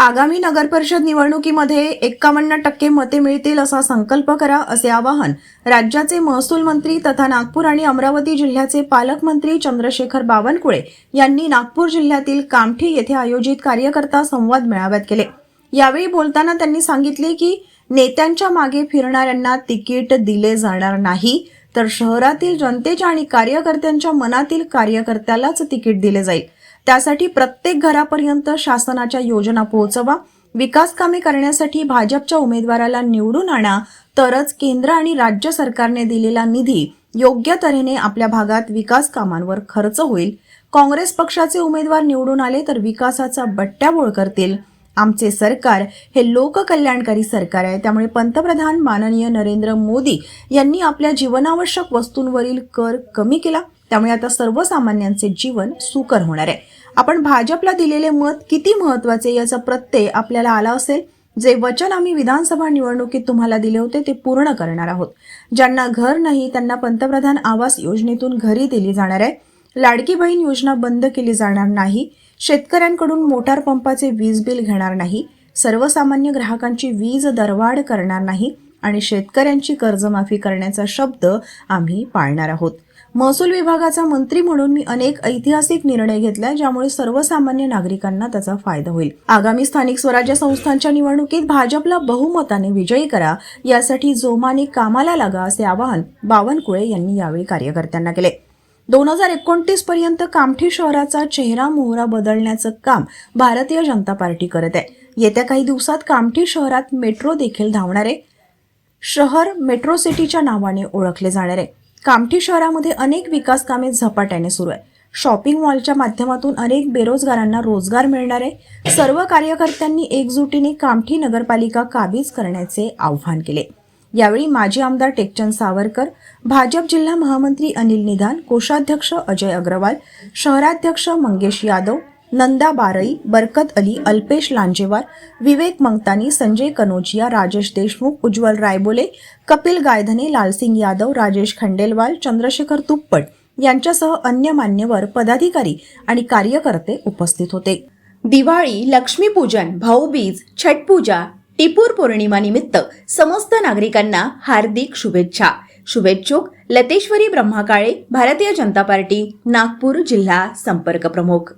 आगामी नगरपरिषद निवडणुकीमध्ये एक्कावन्न टक्के मते मिळतील असा संकल्प करा असे आवाहन राज्याचे महसूल मंत्री तथा नागपूर आणि अमरावती जिल्ह्याचे पालकमंत्री चंद्रशेखर बावनकुळे यांनी नागपूर जिल्ह्यातील कामठी येथे आयोजित कार्यकर्ता संवाद मेळाव्यात केले. यावेळी बोलताना त्यांनी सांगितले की नेत्यांच्या मागे फिरणाऱ्यांना तिकीट दिले जाणार नाही तर शहरातील जनतेच्या आणि कार्यकर्त्यांच्या मनातील कार्यकर्त्यालाच तिकीट दिले जाईल. त्यासाठी प्रत्येक घरापर्यंत शासनाच्या योजना पोहोचवा विकास कामे करण्यासाठी भाजपच्या उमेदवाराला निवडून आणा तरच केंद्र आणि राज्य सरकारने दिलेला निधी योग्य तऱ्हेने आपल्या भागात विकास कामांवर खर्च होईल. काँग्रेस पक्षाचे उमेदवार निवडून आले तर विकासाचा बट्ट्याबोळ करतील आमचे सरकार हे लोककल्याणकारी सरकार आहे. त्यामुळे पंतप्रधान माननीय नरेंद्र मोदी यांनी आपल्या जीवनावश्यक वस्तूंवरील कर कमी केला. त्यामुळे आता सर्वसामान्यांचे जीवन सुकर होणार आहे. आपण भाजपला दिलेले मत किती महत्त्वाचे याचा प्रत्यय आपल्याला आला असेल? जे वचन आम्ही विधानसभा निवडणुकीत तुम्हाला दिले होते ते पूर्ण करणार आहोत. ज्यांना घर नाही त्यांना पंतप्रधान आवास योजनेतून घरी दिली जाणार आहे. लाडकी बहीण योजना बंद केली जाणार नाही. शेतकऱ्यांकडून मोटार पंपाचे वीज बिल घेणार नाही. सर्वसामान्य ग्राहकांची वीज दरवाढ करणार नाही. आणि शेतकऱ्यांची कर्जमाफी करण्याचा शब्द आम्ही पाळणार आहोत. महसूल विभागाचा मंत्री म्हणून मी अनेक ऐतिहासिक निर्णय घेतला ज्यामुळे सर्वसामान्य नागरिकांना त्याचा फायदा होईल. आगामी स्थानिक स्वराज्य संस्थांच्या निवडणुकीत भाजपला बहुमताने विजयी करा यासाठी जोमाने कामाला लागा असे आवाहन बावनकुळे यांनी यावेळी कार्यकर्त्यांना केले. दोन हजार एकोणतीस पर्यंत कामठी शहराचा चेहरा मोहरा बदलण्याचं काम भारतीय जनता पार्टी करत आहे. येत्या काही दिवसात कामठी शहरात मेट्रो देखील धावणार आहे. शहर मेट्रो सिटीच्या नावाने ओळखले जाणार आहे. कामठी शहरामध्ये अनेक विकास कामे झपाट्याने सुरू आहे शॉपिंग मॉलच्या माध्यमातून अनेक बेरोजगारांना रोजगार मिळणार आहे. सर्व कार्यकर्त्यांनी एकजुटीने कामठी नगरपालिका काबीज करण्याचे आव्हान केले. यावेळी माजी आमदार टेकचंद सावरकर भाजप जिल्हा महामंत्री अनिल निधान कोषाध्यक्ष अजय अग्रवाल शहराध्यक्ष मंगेश यादव नंदा बारई बरकत अली अल्पेश लांजेवार विवेक मंगतानी संजय कनोजिया राजेश देशमुख उज्ज्वल रायबोले कपिल गायधने लालसिंग यादव राजेश खंडेलवाल चंद्रशेखर तुप्पट यांच्यासह अन्य मान्यवर पदाधिकारी आणि कार्यकर्ते उपस्थित होते. दिवाळी लक्ष्मीपूजन भाऊबीज छटपूजा टिपूर पौर्णिमा निमित्त समस्त नागरिकांना हार्दिक शुभेच्छा. शुभेच्छुक लतेश्वरी ब्रह्माकाळे भारतीय जनता पार्टी नागपूर जिल्हा संपर्क प्रमुख.